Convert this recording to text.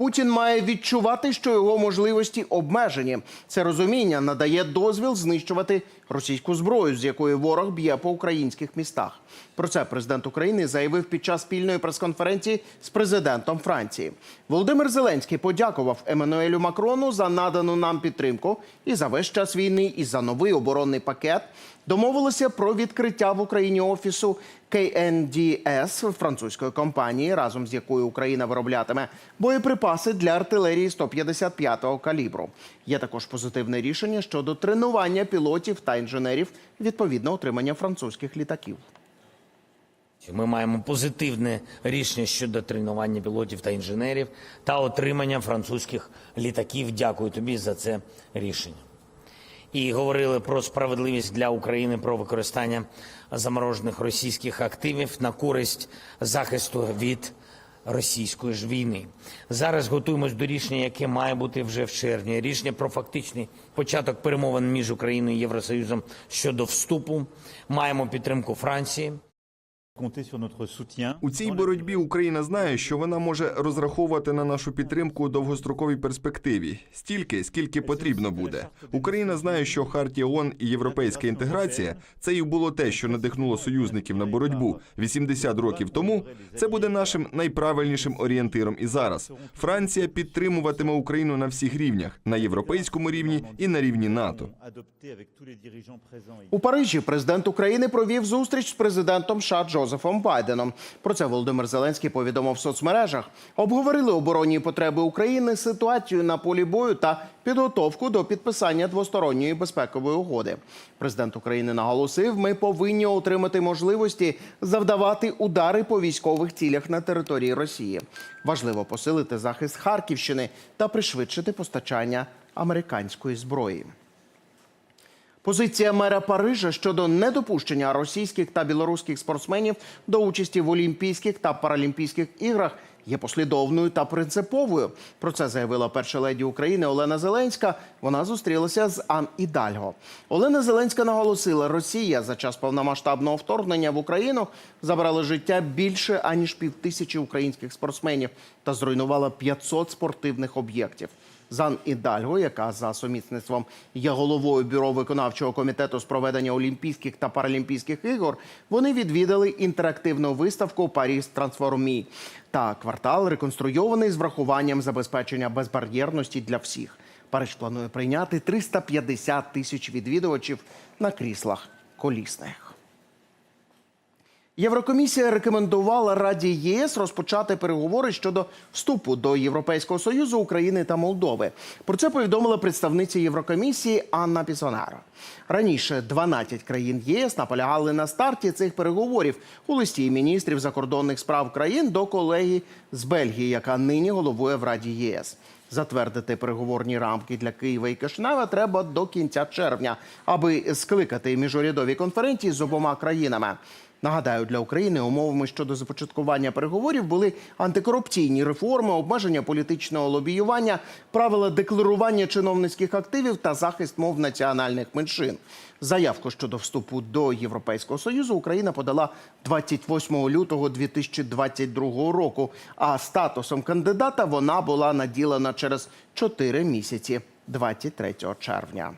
Путін має відчувати, що його можливості обмежені. Це розуміння надає дозвіл знищувати російську зброю, з якої ворог б'є по українських містах. Про це президент України заявив під час спільної прес-конференції з президентом Франції. Володимир Зеленський подякував Еммануелю Макрону за надану нам підтримку і за весь час війни, і за новий оборонний пакет. Домовилися про відкриття в Україні офісу KNDS французької компанії, разом з якою Україна вироблятиме боєприпаси для артилерії 155-го калібру. Є також позитивне рішення щодо тренування пілотів та інженерів відповідно отримання французьких літаків. Ми маємо позитивне рішення щодо тренування пілотів та інженерів та отримання французьких літаків. Дякую тобі за це рішення. І говорили про справедливість для України, про використання заморожених російських активів на користь захисту від російської ж війни. Зараз готуємось до рішення, яке має бути вже в червні. Рішення про фактичний початок перемовин між Україною і Євросоюзом щодо вступу. Маємо підтримку Франції. У цій боротьбі Україна знає, що вона може розраховувати на нашу підтримку у довгостроковій перспективі стільки, скільки потрібно буде. Україна знає, що Хартія ООН і європейська інтеграція це і було те, що надихнуло союзників на боротьбу 80 років тому. Це буде нашим найправильнішим орієнтиром і зараз. Франція підтримуватиме Україну на всіх рівнях на європейському рівні і на рівні НАТО. У Парижі президент України провів зустріч з президентом США Джозефом Байденом. Про це Володимир Зеленський повідомив в соцмережах. Обговорили оборонні потреби України, ситуацію на полі бою та підготовку до підписання двосторонньої безпекової угоди. Президент України наголосив: ми повинні отримати можливості завдавати удари по військових цілях на території Росії. Важливо посилити захист Харківщини та пришвидшити постачання американської зброї. Позиція мера Парижа щодо недопущення російських та білоруських спортсменів до участі в Олімпійських та Паралімпійських іграх є послідовною та принциповою. Про це заявила перша леді України Олена Зеленська. Вона зустрілася з Ан Ідальго. Олена Зеленська наголосила, Росія за час повномасштабного вторгнення в Україну забрала життя більше аніж півтисячі українських спортсменів та зруйнувала 500 спортивних об'єктів. Зан Ідальго, яка за сумісництвом є головою бюро виконавчого комітету з проведення Олімпійських та Паралімпійських ігор, вони відвідали інтерактивну виставку Паріс Трансформі та квартал реконструйований з врахуванням забезпечення безбар'єрності для всіх. Париж планує прийняти 350 тисяч відвідувачів на кріслах колісних. Єврокомісія рекомендувала Раді ЄС розпочати переговори щодо вступу до Європейського союзу України та Молдови. Про це повідомила представниця Єврокомісії Анна Пісонара. Раніше 12 країн ЄС наполягали на старті цих переговорів у листі міністрів закордонних справ країн до колеги з Бельгії, яка нині головує в Раді ЄС. Затвердити переговорні рамки для Києва і Кишинева треба до кінця червня, аби скликати міжурядові конференції з обома країнами. Нагадаю, для України умовами щодо започаткування переговорів були антикорупційні реформи, обмеження політичного лобіювання, правила декларування чиновницьких активів та захист мов національних меншин. Заявку щодо вступу до Європейського союзу Україна подала 28 лютого 2022 року. А статусом кандидата вона була наділена через 4 місяці 23 червня.